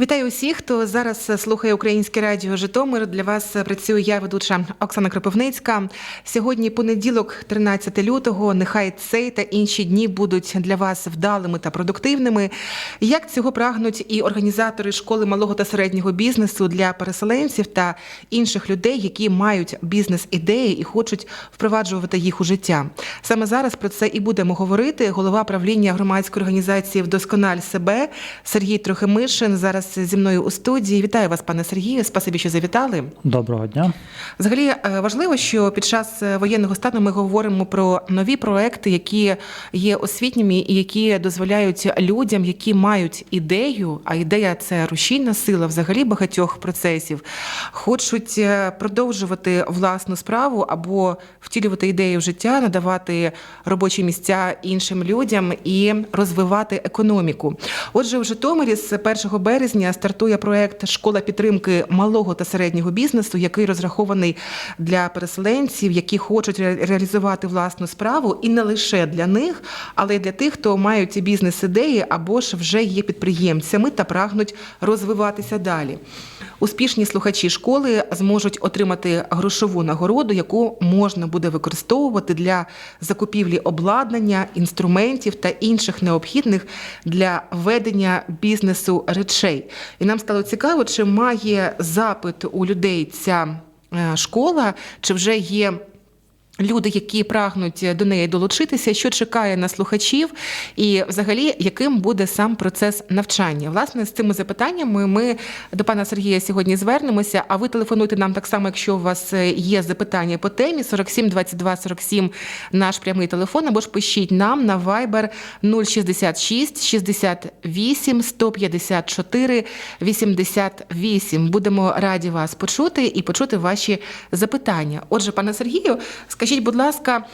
Вітаю усіх, хто зараз слухає Українське радіо Житомир. Для вас працюю я, ведуча Оксана Кропивницька. Сьогодні понеділок, 13 лютого. Нехай цей та інші дні будуть для вас вдалими та продуктивними. Як цього прагнуть і організатори школи малого та середнього бізнесу для переселенців та інших людей, які мають бізнес-ідеї і хочуть впроваджувати їх у життя. Саме зараз про це і будемо говорити. Голова правління громадської організації Вдоскональ себе Сергій Трохимишин зараз зі мною у студії. Вітаю вас, пане Сергію. Спасибі, що завітали. Доброго дня. Взагалі е, важливо, що під час е, воєнного стану ми говоримо про нові проекти, які є освітніми і які дозволяють людям, які мають ідею, а ідея це рушійна сила взагалі багатьох процесів, хочуть е, продовжувати власну справу або втілювати ідею в життя, надавати робочі місця іншим людям і розвивати економіку. Отже, у Житомирі з 1 березня стартує проект Школа підтримки малого та середнього бізнесу, який розрахований для переселенців, які хочуть ре- реалізувати власну справу, і не лише для них, але й для тих, хто мають бізнес-ідеї або ж вже є підприємцями та прагнуть розвиватися далі. Успішні слухачі школи зможуть отримати грошову нагороду, яку можна буде використовувати для закупівлі обладнання, інструментів та інших необхідних для ведення бізнесу речей. І нам стало цікаво, чи має запит у людей ця е, школа, чи вже є. Люди, які прагнуть до неї долучитися, що чекає на слухачів, і взагалі яким буде сам процес навчання. Власне, з цими запитаннями ми до пана Сергія сьогодні звернемося. А ви телефонуйте нам так само, якщо у вас е, є запитання по темі 47 22 47 наш прямий телефон, або ж пишіть нам на Viber 066 68 154 88. Будемо раді вас почути і почути ваші запитання. Отже, пане Сергію, скажіть, будь ласка,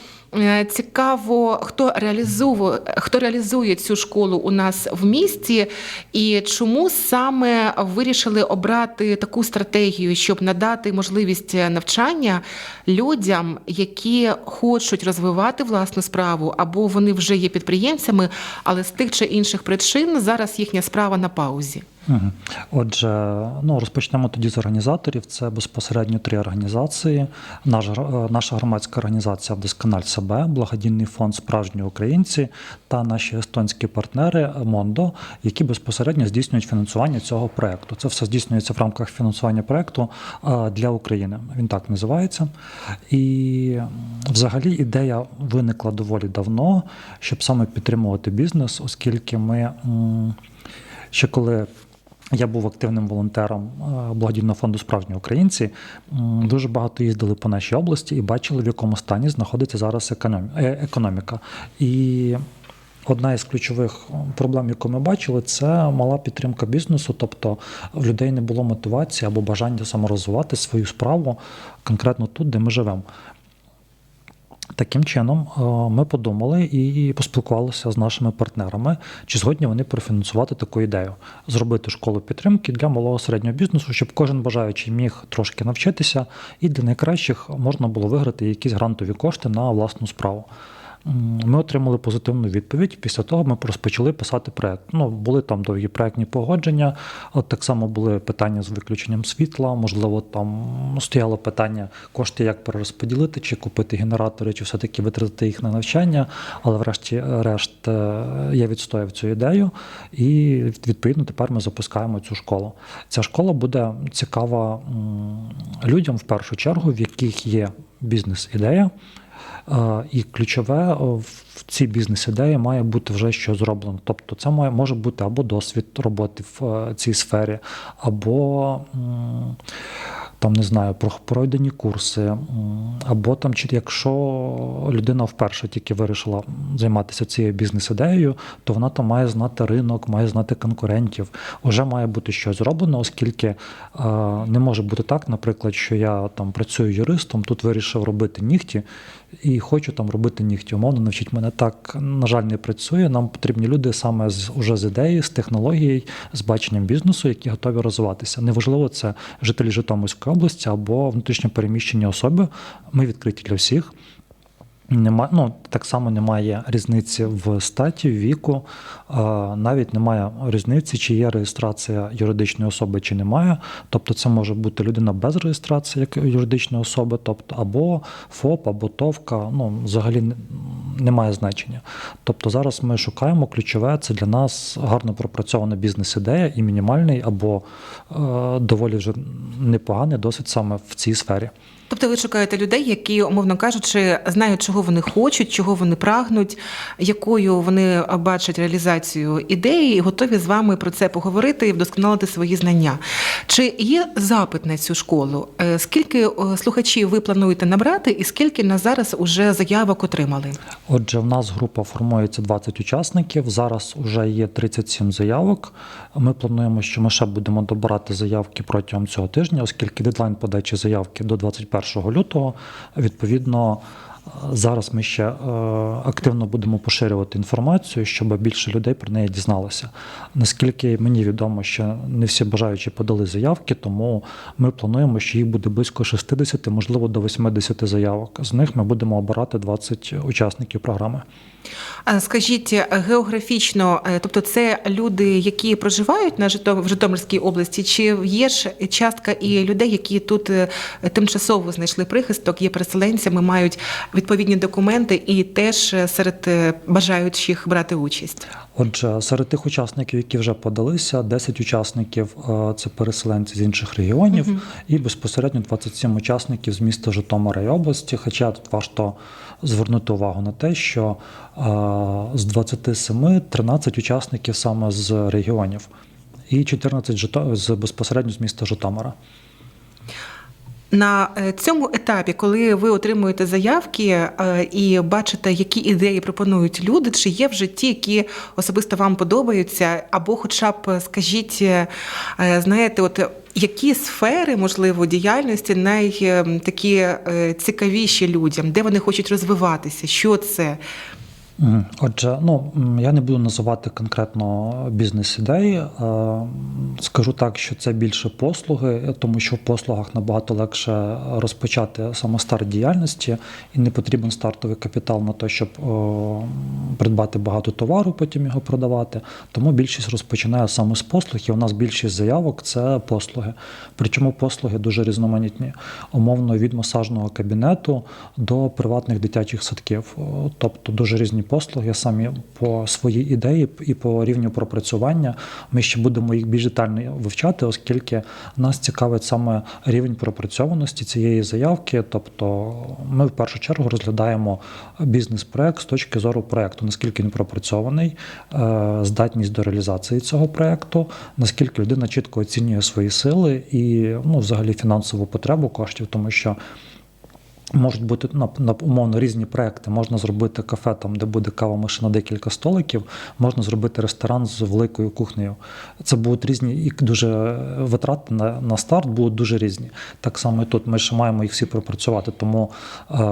цікаво, хто реалізує, хто реалізує цю школу у нас в місті, і чому саме вирішили обрати таку стратегію, щоб надати можливість навчання людям, які хочуть розвивати власну справу, або вони вже є підприємцями, але з тих чи інших причин зараз їхня справа на паузі. Отже, ну розпочнемо тоді з організаторів. Це безпосередньо три організації. Наша, е, наша громадська організація Вдоскональ себе, благодійний фонд Справжні українці та наші естонські партнери Мондо, які безпосередньо здійснюють фінансування цього проекту. Це все здійснюється в рамках фінансування проекту е, для України. Він так називається. І взагалі ідея виникла доволі давно, щоб саме підтримувати бізнес, оскільки ми ще коли я був активним волонтером е, благодійного фонду Справжні українці. Дуже багато їздили по нашій області і бачили, в якому стані знаходиться зараз е, економіка. І одна із ключових проблем, яку ми бачили, це мала підтримка бізнесу, тобто в людей не було мотивації або бажання саморозвивати свою справу конкретно тут, де ми живемо. Таким чином, е, ми подумали і поспілкувалися з нашими партнерами, чи згодні вони профінансувати таку ідею, зробити школу підтримки для малого середнього бізнесу, щоб кожен бажаючий міг трошки навчитися, і для найкращих можна було виграти якісь грантові кошти на власну справу. Ми отримали позитивну відповідь. Після того ми розпочали писати проект. Ну, були там довгі проектні погодження. От так само були питання з виключенням світла. Можливо, там стояло питання кошти, як перерозподілити, чи купити генератори, чи все-таки витратити їх на навчання. Але врешті-решт е, я відстояв цю ідею, і відповідно тепер ми запускаємо цю школу. Ця школа буде цікава людям в першу чергу, в яких є бізнес-ідея. І ключове в цій бізнес-ідеї має бути вже щось зроблено. Тобто, це має може бути або досвід роботи в е, цій сфері, або там не знаю, про пройдені курси, або там, чи якщо людина вперше тільки вирішила займатися цією бізнес-ідеєю, то вона там має знати ринок, має знати конкурентів. Уже має бути щось зроблено, оскільки е, не може бути так, наприклад, що я там працюю юристом, тут вирішив робити нігті. І хочу там робити нігті. Умовно навчіть мене так, на жаль, не працює. Нам потрібні люди саме з уже з ідеї, з технологією, з баченням бізнесу, які готові розвиватися. Неважливо, це жителі Житомирської області або внутрішньо переміщені особи. Ми відкриті для всіх. Нема, ну, так само немає різниці в статі, віку, навіть немає різниці, чи є реєстрація юридичної особи, чи немає. Тобто це може бути людина без реєстрації як юридичної особи, тобто або ФОП, або ТОВКа, ну, взагалі немає значення. Тобто зараз ми шукаємо ключове, це для нас гарно пропрацьована бізнес-ідея і мінімальний або е, доволі вже непоганий досвід саме в цій сфері. Тобто ви шукаєте людей, які, умовно кажучи, знають, чого вони хочуть, чого вони прагнуть, якою вони бачать реалізацію ідеї, і готові з вами про це поговорити і вдосконалити свої знання. Чи є запит на цю школу? Е, Скільки е, слухачів ви плануєте набрати, і скільки на зараз уже заявок отримали? Отже, в нас група формується 20 учасників. Зараз вже є 37 заявок. Ми плануємо, що ми ще будемо добирати заявки протягом цього тижня, оскільки дедлайн подачі заявки до 21 лютого. Відповідно, зараз ми ще е, активно будемо поширювати інформацію, щоб більше людей про неї дізналося. Наскільки мені відомо, що не всі бажаючі подали заявки, тому ми плануємо, що їх буде близько 60, можливо, до 80 заявок. З них ми будемо обирати 20 учасників програми. Скажіть е, географічно, е, тобто це люди, які проживають на Житом- в Житомирській області, чи є ж частка і людей, які тут тимчасово знайшли прихисток, є переселенцями, мають відповідні документи і теж е, серед е, бажаючих брати участь? Отже, серед тих учасників, які вже подалися, 10 учасників е, це переселенці з інших регіонів, і безпосередньо 27 учасників з міста Житомира і області. Хоча тут варто звернути увагу на те, що з 27 13 учасників саме з регіонів, і 14 жито- з безпосередньо з міста Житомира. На е, цьому етапі, коли ви отримуєте заявки е, і бачите, які ідеї пропонують люди, чи є вже ті, які особисто вам подобаються, або, хоча б скажіть, е, е, знаєте, от які сфери можливо діяльності найтакі цікавіші людям, де вони хочуть розвиватися? Що це? Отже, ну я не буду називати конкретно бізнес-ідеї. Е, Скажу так, що це більше послуги, тому що в послугах набагато легше розпочати саме діяльності, і не потрібен стартовий капітал на те, щоб придбати багато товару, потім його продавати. Тому більшість розпочинає саме з послуг, і у нас більшість заявок це послуги. Причому послуги дуже різноманітні, умовно від масажного кабінету до приватних дитячих садків. Тобто дуже різні послуги самі по своїй ідеї і по рівню пропрацювання. Ми ще будемо їх більш детально вивчати, оскільки нас цікавить саме рівень пропрацьованості цієї заявки. Тобто ми в першу чергу розглядаємо бізнес-проект з точки зору проекту, наскільки він пропрацьований, е, здатність до реалізації цього проекту, наскільки людина чітко оцінює свої сили і ну, взагалі фінансову потребу коштів, тому що. Можуть бути на, на умовно різні проекти. Можна зробити кафе, там, де буде кава машина, декілька столиків. Можна зробити ресторан з великою кухнею. Це будуть різні і дуже витрати на, на старт будуть дуже різні. Так само і тут. Ми ще маємо їх всі пропрацювати. Тому е,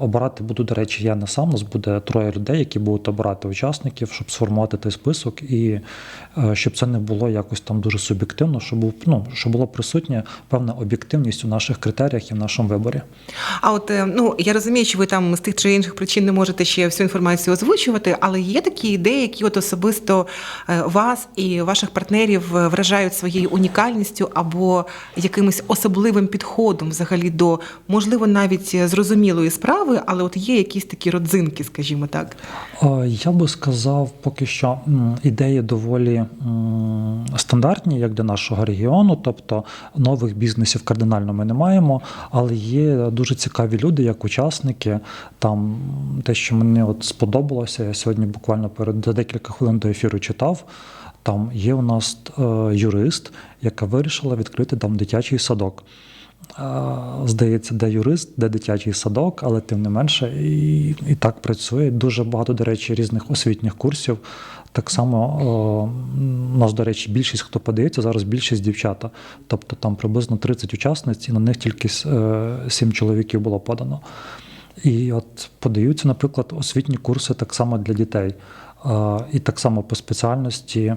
обирати буду, до речі, я не сам. Нас буде троє людей, які будуть обирати учасників, щоб сформувати той список, і е, щоб це не було якось там дуже суб'єктивно, щоб ну, щоб було присутня певна об'єктивність у наших критеріях і в нашому виборі. А от е, ну я розумію, що ви там з тих чи інших причин не можете ще всю інформацію озвучувати, але є такі ідеї, які от особисто е, вас і ваших партнерів е, вражають своєю унікальністю або якимось особливим підходом взагалі до можливо навіть зрозумілої справи, але от є якісь такі родзинки, скажімо так. Я би сказав, поки що ідеї доволі стандартні, як для нашого регіону, тобто нових бізнесів кардинально ми не маємо, але є дуже цікаві люди, як учасники. Там те, що мені от сподобалося, я сьогодні буквально перед декілька хвилин до ефіру читав. Там є у нас е, юрист, яка вирішила відкрити там дитячий садок. Е, Здається, де юрист, де дитячий садок, але тим не менше і, і так працює. Дуже багато, до речі, різних освітніх курсів. Так само у нас, до речі, більшість, хто подається, зараз більшість дівчата. Тобто там приблизно 30 учасниць, і на них тільки 7 чоловіків було подано. І от подаються, наприклад, освітні курси так само для дітей. І так само по спеціальності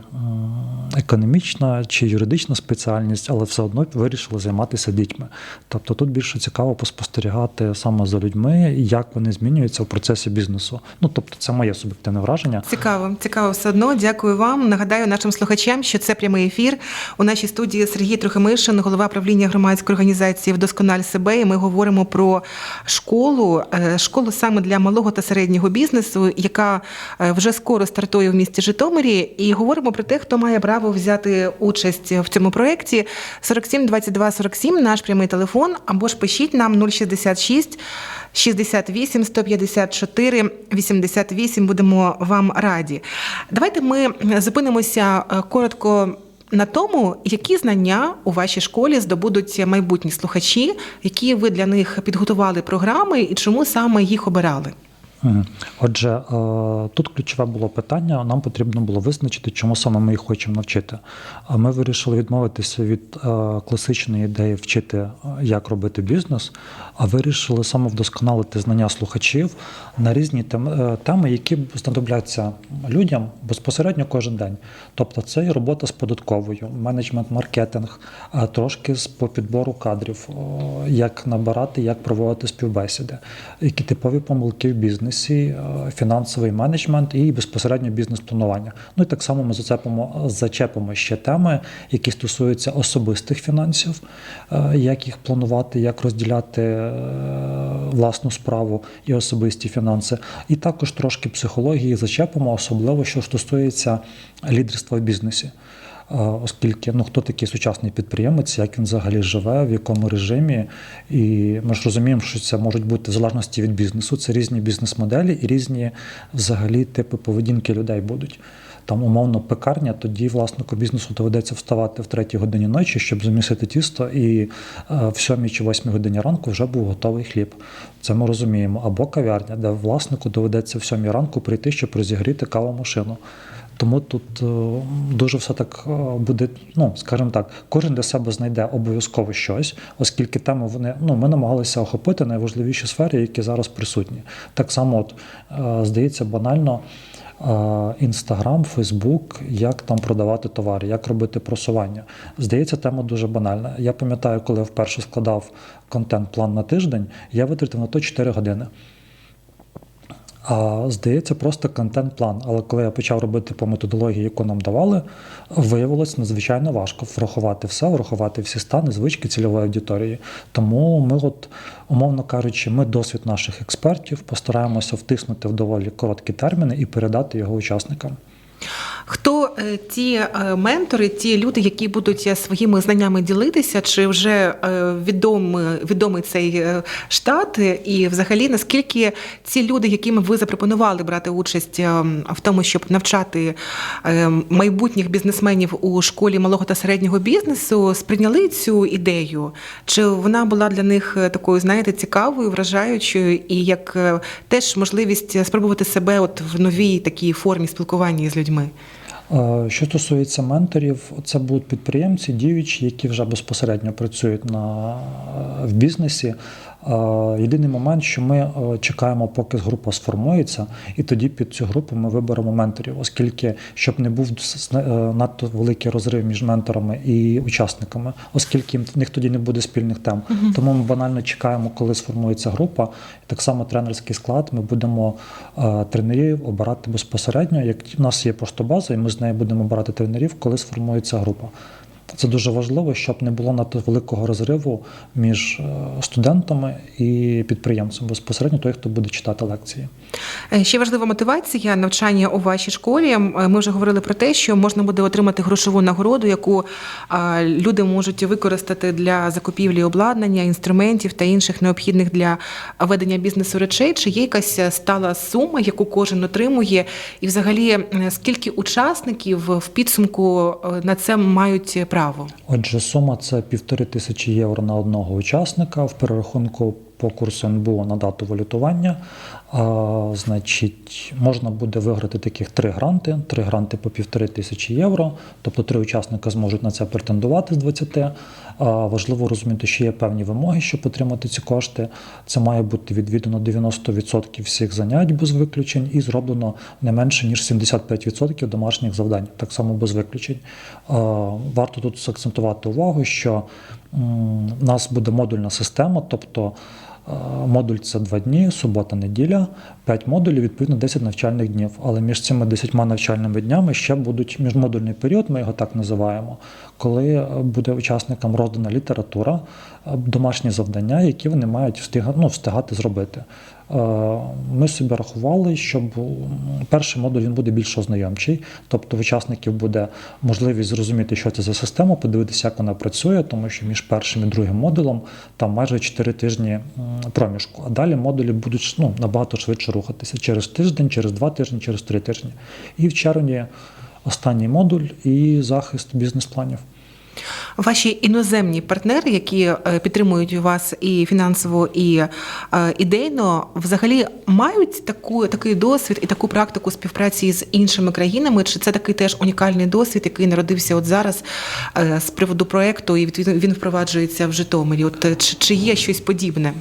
економічна чи юридична спеціальність, але все одно вирішили займатися дітьми. Тобто тут більше цікаво поспостерігати саме за людьми, як вони змінюються в процесі бізнесу. Ну тобто, це моє суб'єктивне враження. Цікаво, цікаво все одно. Дякую вам. Нагадаю нашим слухачам, що це прямий ефір. У нашій студії Сергій Трохимишин, голова правління громадської організації Вдоскональ себе. І ми говоримо про школу, е, школу саме для малого та середнього бізнесу, яка е, вже скоро стартує в місті Житомирі. І говоримо про те, хто має право взяти участь в цьому проєкті. 47 22 47, наш прямий телефон, або ж пишіть нам 066 68 154 88. Будемо вам раді. Давайте ми зупинимося е, коротко. На тому, які знання у вашій школі здобудуть майбутні слухачі, які ви для них підготували програми і чому саме їх обирали? Отже, е, тут ключове було питання. Нам потрібно було визначити, чому саме ми їх хочемо навчити. Ми вирішили відмовитися від е, класичної ідеї вчити, е, як робити бізнес, а вирішили саме вдосконалити знання слухачів на різні теми, які знадобляться людям безпосередньо кожен день. Тобто, це і робота з податковою, менеджмент, маркетинг, трошки з по підбору кадрів, як набирати, як проводити співбесіди, які типові помилки в бізнесі, е, фінансовий менеджмент і безпосередньо бізнес-планування. Ну і так само ми зачепимо, зачепимо ще теми, які стосуються особистих фінансів, е, як їх планувати, як розділяти е, власну справу і особисті фінанси. І також трошки психології зачепимо, особливо що стосується лідерства в бізнесі. Е, Оскільки ну хто такий сучасний підприємець, як він взагалі живе, в якому режимі, і ми ж розуміємо, що це можуть бути в залежності від бізнесу. Це різні бізнес-моделі і різні взагалі типи поведінки людей будуть. Там умовно пекарня, тоді власнику бізнесу доведеться вставати в третій годині ночі, щоб замісити тісто, і е, в сьомій чи восьмій годині ранку вже був готовий хліб. Це ми розуміємо. Або кав'ярня, де власнику доведеться в сьомій ранку прийти, щоб розігріти кавомашину. Тому тут е, дуже все так е, буде, ну скажімо так, кожен для себе знайде обов'язково щось, оскільки теми вони ну ми намагалися охопити найважливіші сфери, які зараз присутні. Так само, от е, здається, банально. Інстаграм, Фейсбук, як там продавати товари, як робити просування. Здається, тема дуже банальна. Я пам'ятаю, коли я вперше складав контент-план на тиждень, я витратив на то 4 години. А здається, просто контент-план. Але коли я почав робити по методології, яку нам давали, виявилось надзвичайно важко врахувати все, врахувати всі стани, звички цільової аудиторії. Тому ми, от, умовно кажучи, ми досвід наших експертів постараємося втиснути в доволі короткі терміни і передати його учасникам. Хто е, ті е, ментори, ті люди, які будуть е, своїми знаннями ділитися, чи вже відомий, відомий цей штат, і взагалі наскільки ці люди, яким ви запропонували брати участь в тому, щоб навчати майбутніх бізнесменів у школі малого та середнього бізнесу, сприйняли цю ідею? Чи вона була для них такою, знаєте, цікавою, вражаючою, і як теж можливість спробувати себе от в новій такій формі спілкування з людьми? Е, Що стосується менторів, це будуть підприємці, діючі, які вже безпосередньо працюють на, в бізнесі. Єдиний момент, що ми е, чекаємо, поки група сформується, і тоді під цю групу ми виберемо менторів, оскільки щоб не був е, надто великий розрив між менторами і учасниками, оскільки в них тоді не буде спільних тем. Тому ми банально чекаємо, коли сформується група. І так само тренерський склад ми будемо е, тренерів обирати безпосередньо. Як в нас є просто база, і ми з нею будемо обирати тренерів, коли сформується група. Це дуже важливо, щоб не було надто великого розриву між е, студентами і підприємцем безпосередньо той, хто буде читати лекції. Е, Ще важлива мотивація навчання у вашій школі. Е, Ми вже говорили про те, що можна буде отримати грошову нагороду, яку люди можуть використати для закупівлі обладнання, інструментів та інших необхідних для ведення бізнесу речей. Чи є якась стала сума, яку кожен отримує, і взагалі е, скільки учасників в підсумку е, на це мають право? Отже, сума це півтори тисячі євро на одного учасника в перерахунку по курсу НБУ на дату валютування. А, значить, можна буде виграти таких три гранти: три гранти по півтори тисячі євро. Тобто три учасника зможуть на це претендувати з 20. А, важливо розуміти, що є певні вимоги, щоб отримати ці кошти. Це має бути відвідано 90% всіх занять без виключень і зроблено не менше ніж 75% домашніх завдань, так само без виключень. А, Варто тут закцентувати увагу, що м, в нас буде модульна система, тобто модуль це два дні, субота, неділя, 5 модулів, відповідно 10 навчальних днів. Але між цими 10 навчальними днями ще будуть міжмодульний період, ми його так називаємо, коли е, буде учасникам роздана література, е, домашні завдання, які вони мають встигати, ну, встигати зробити. Е, Ми собі рахували, щоб перший модуль він буде більш ознайомчий, тобто в учасників буде можливість зрозуміти, що це за система, подивитися, як вона працює, тому що між першим і другим модулем там майже 4 тижні проміжку. А далі модулі будуть ну, набагато швидше рухатися через тиждень, через два тижні, через три тижні. І в червні останній модуль і захист бізнес-планів. Ваші іноземні партнери, які е, підтримують вас і фінансово, і е, ідейно, взагалі мають таку, такий досвід і таку практику співпраці з іншими країнами? Чи це такий теж унікальний досвід, який народився от зараз е, з приводу проекту, і він впроваджується в Житомирі? От чи, чи є щось подібне?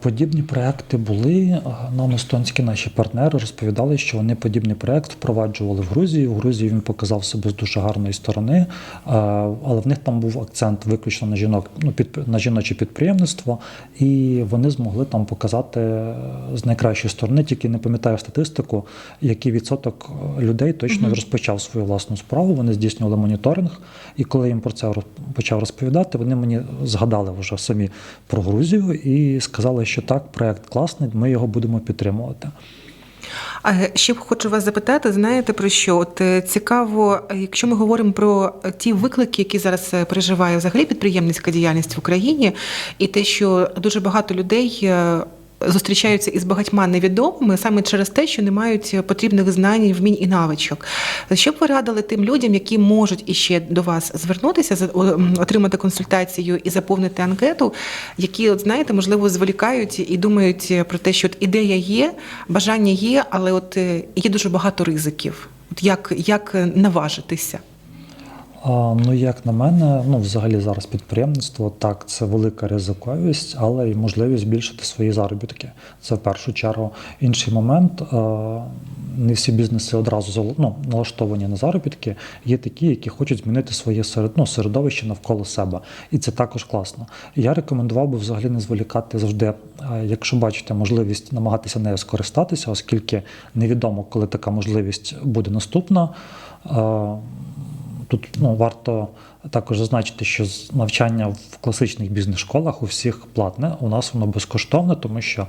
Подібні проекти були. Нам естонські наші партнери розповідали, що вони подібний проект впроваджували в Грузії. В Грузії він показав себе з дуже гарної сторони, але в них там був акцент виключно на жінок, ну під на жіноче підприємництво, і вони змогли там показати е, з найкращої сторони. Тільки не пам'ятаю статистику, який відсоток е, людей точно розпочав свою власну справу. Вони здійснювали моніторинг, і коли я їм про це почав розповідати, вони мені згадали вже самі про Грузію і сказали, що так, проект класний, ми його будемо підтримувати. А ще хочу вас запитати, знаєте про що? От е, цікаво, е, якщо ми говоримо про е, ті виклики, які зараз е, переживає взагалі підприємницька діяльність в Україні, і те, що дуже багато людей. Е, Зустрічаються із багатьма невідомими саме через те, що не мають потрібних знань, вмінь і навичок. Що б ви радили тим людям, які можуть іще до вас звернутися, отримати консультацію і заповнити анкету, які, от знаєте, можливо, зволікають і думають про те, що от ідея є, бажання є, але от е, є дуже багато ризиків. От як, як наважитися? Ну, як на мене, ну взагалі зараз підприємництво так, це велика ризиковість, але й можливість збільшити свої заробітки. Це в першу чергу. Інший момент. Не всі бізнеси одразу ну, налаштовані на заробітки. Є такі, які хочуть змінити своє серед, ну, середовище навколо себе. І це також класно. Я рекомендував би взагалі не зволікати завжди, якщо бачите можливість намагатися нею скористатися, оскільки невідомо, коли така можливість буде наступна. Тут ну, варто також зазначити, що навчання в класичних бізнес-школах у всіх платне. У нас воно безкоштовне, тому що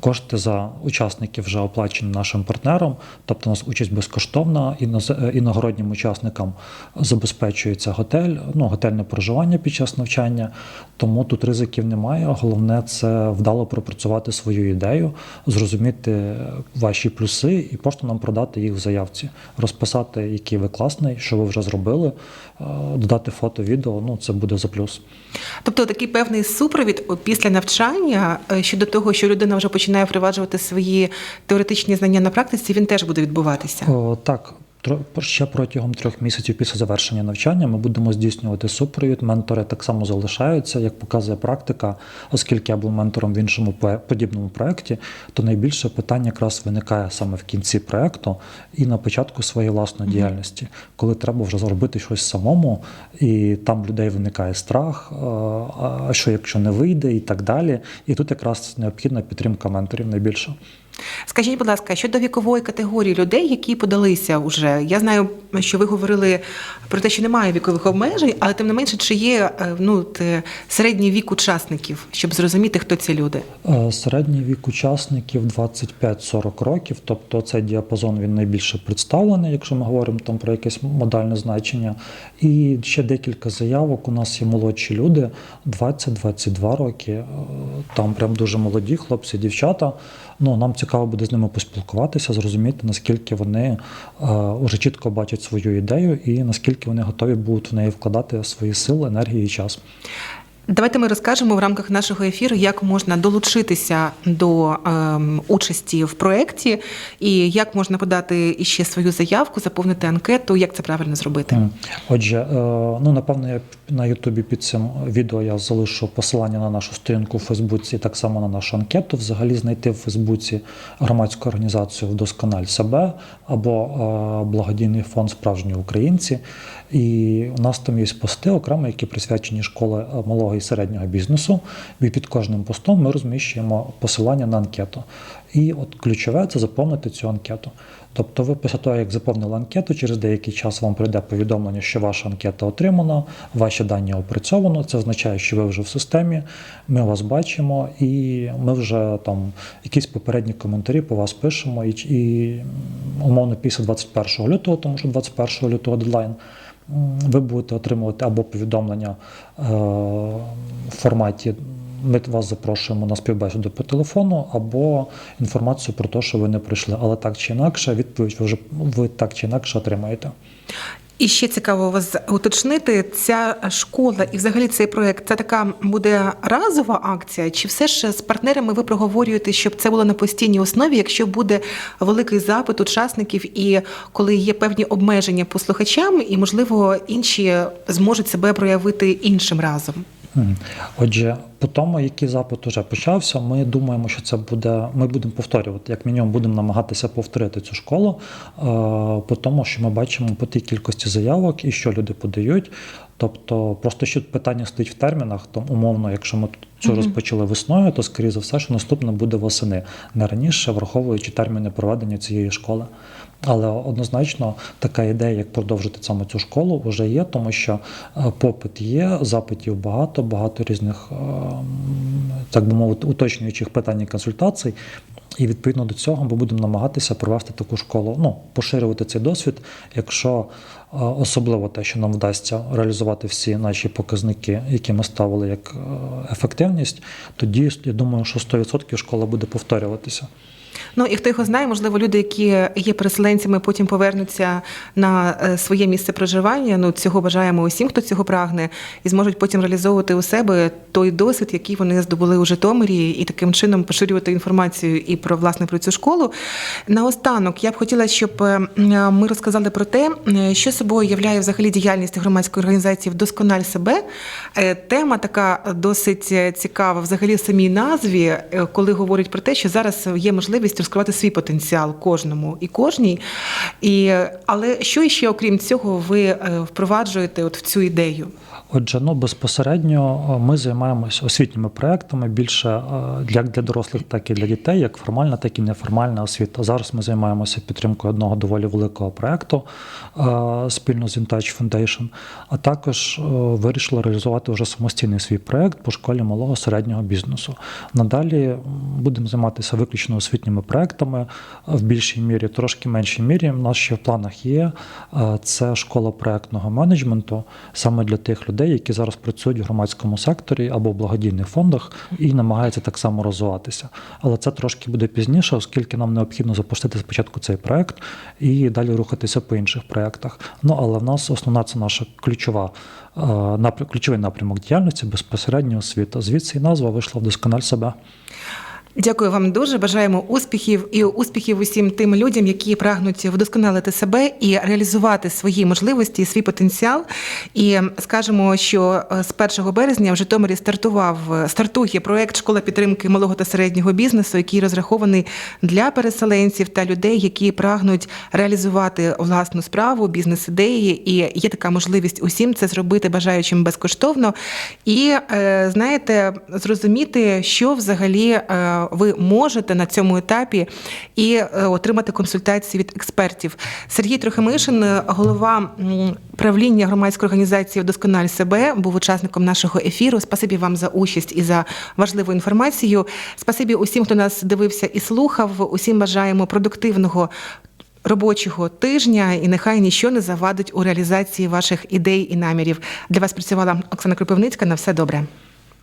кошти за учасників вже оплачені нашим партнером. Тобто у нас участь безкоштовна, іноз- іногороднім учасникам забезпечується готель, ну, готельне проживання під час навчання. Тому тут ризиків немає. Головне це вдало пропрацювати свою ідею, зрозуміти ваші плюси і просто нам продати їх в заявці, розписати, який ви класний, що ви вже зробили, е, додати фото, відео. Ну це буде за плюс. Тобто такий певний супровід після навчання е, щодо того, що людина вже починає впроваджувати свої теоретичні знання на практиці, він теж буде відбуватися. О, так. Ще протягом трьох місяців після завершення навчання ми будемо здійснювати супровід. Ментори так само залишаються, як показує практика, оскільки я був ментором в іншому подібному проєкті, то найбільше питань якраз виникає саме в кінці проєкту і на початку своєї власної діяльності, коли треба вже зробити щось самому, і там людей виникає страх, а а що якщо не вийде, і так далі. І тут якраз необхідна підтримка менторів найбільше. Скажіть, будь ласка, щодо вікової категорії людей, які подалися вже. Я знаю, що ви говорили про те, що немає вікових обмежень, але тим не менше, чи є е, ну, е, середній вік учасників, щоб зрозуміти, хто ці люди. Е, Середній вік учасників 25-40 років, тобто цей діапазон він найбільше представлений, якщо ми говоримо там про якесь модальне значення. І ще декілька заявок. У нас є молодші люди 20-22 роки. Там прям дуже молоді хлопці, дівчата. Ну, нам цікаво буде з ними поспілкуватися, зрозуміти, наскільки вони е, уже чітко бачать свою ідею і наскільки вони готові будуть в неї вкладати свої сили, енергії і час. Давайте ми розкажемо в рамках нашого ефіру, як можна долучитися до ем, участі в проєкті і як можна подати іще свою заявку, заповнити анкету, як це правильно зробити. Отже, е, ну напевно, я на Ютубі під цим відео я залишу посилання на нашу сторінку в Фейсбуці, так само на нашу анкету. Взагалі знайти в Фейсбуці громадську організацію Вдоскональ себе або е, благодійний фонд Справжні українці. І у нас там є пости окремо, які присвячені школи е, малого і середнього бізнесу. І під кожним постом ми розміщуємо посилання на анкету. І от ключове це заповнити цю анкету. Тобто, ви після того, як заповнили анкету, через деякий час вам прийде повідомлення, що ваша анкета отримана, ваші дані опрацьовано. Це означає, що ви вже в системі, ми вас бачимо, і ми вже там якісь попередні коментарі по вас пишемо. І, і умовно після 21 лютого, тому що 21 лютого дедлайн. Ви будете отримувати або повідомлення е, в форматі ми вас запрошуємо на співбесіду по телефону або інформацію про те, що ви не прийшли. Але так чи інакше, відповідь ви вже ви так чи інакше отримаєте. І ще цікаво вас уточнити, ця школа і взагалі цей проект це така буде разова акція, чи все ж з партнерами ви проговорюєте, щоб це було на постійній основі, якщо буде великий запит учасників, і коли є певні обмеження по слухачам, і можливо інші зможуть себе проявити іншим разом. Отже, по тому, який запит вже почався, ми думаємо, що це буде. Ми будемо повторювати, як мінімум, будемо намагатися повторити цю школу, е, по тому, що ми бачимо по тій кількості заявок і що люди подають. Тобто, просто що питання стоїть в термінах, то умовно, якщо ми цю розпочали весною, то скоріше за все, що наступне буде восени, не раніше, враховуючи терміни проведення цієї школи. Але однозначно така ідея, як продовжити саме цю школу, вже є, тому що е, попит є, запитів багато, багато різних, е, так би мовити, уточнюючих питань і консультацій. І відповідно до цього ми будемо намагатися провести таку школу, ну, поширювати цей досвід, якщо е, особливо те, що нам вдасться реалізувати всі наші показники, які ми ставили як ефективність, тоді я думаю, що 100% школа буде повторюватися. Ну і хто його знає, можливо, люди, які є переселенцями, потім повернуться на е, своє місце проживання. Ну цього бажаємо усім, хто цього прагне, і зможуть потім реалізовувати у себе той досвід, який вони здобули у Житомирі, і таким чином поширювати інформацію і про власне про цю школу. Наостанок я б хотіла, щоб е, ми розказали про те, е, що собою являє взагалі діяльність громадської організації Вдоскональ себе. Тема така досить цікава, взагалі в самій назві, коли говорять про те, що зараз є можливість розкривати свій потенціал кожному і кожній. І, але що ще, окрім цього, ви е, впроваджуєте от в цю ідею? Отже, ну безпосередньо е, ми займаємося освітніми проектами більше е, як для дорослих, так і для дітей, як формальна, так і неформальна освіта. Зараз ми займаємося підтримкою одного доволі великого проекту е, спільно з Vintage Foundation, а також вирішили реалізувати вже самостійний свій проект по школі малого середнього бізнесу. Надалі будемо займатися виключно освітніми проектами в більшій мірі, трошки меншій мірі. У нас ще в планах є це школа проектного менеджменту саме для тих людей, які зараз працюють в громадському секторі або в благодійних фондах і намагаються так само розвиватися. Але це трошки буде пізніше, оскільки нам необхідно запустити спочатку цей проект і далі рухатися по інших проектах. Ну але в нас основна це наша ключова е, ключовий напрямок діяльності безпосередньо освіта. Звідси і назва вийшла вдоскональ себе. Дякую вам дуже. Бажаємо успіхів і успіхів усім тим людям, які прагнуть вдосконалити себе і реалізувати свої можливості, свій потенціал. І скажемо, що е, з 1 березня в Житомирі стартував стартує проект школа підтримки малого та середнього бізнесу, який розрахований для переселенців та людей, які прагнуть реалізувати власну справу, бізнес-ідеї. І є така можливість усім це зробити бажаючим безкоштовно. І е, знаєте, зрозуміти, що взагалі е, ви можете на цьому етапі і е, отримати консультації від експертів. Сергій Трохимишин, е, голова правління громадської організації Вдоскональ себе, був учасником нашого ефіру. Спасибі вам за участь і за важливу інформацію. Спасибі усім, хто нас дивився і слухав. Усім бажаємо продуктивного. Робочого тижня і нехай ніщо не завадить у реалізації ваших ідей і намірів. Для вас працювала Оксана Кропивницька. На все добре.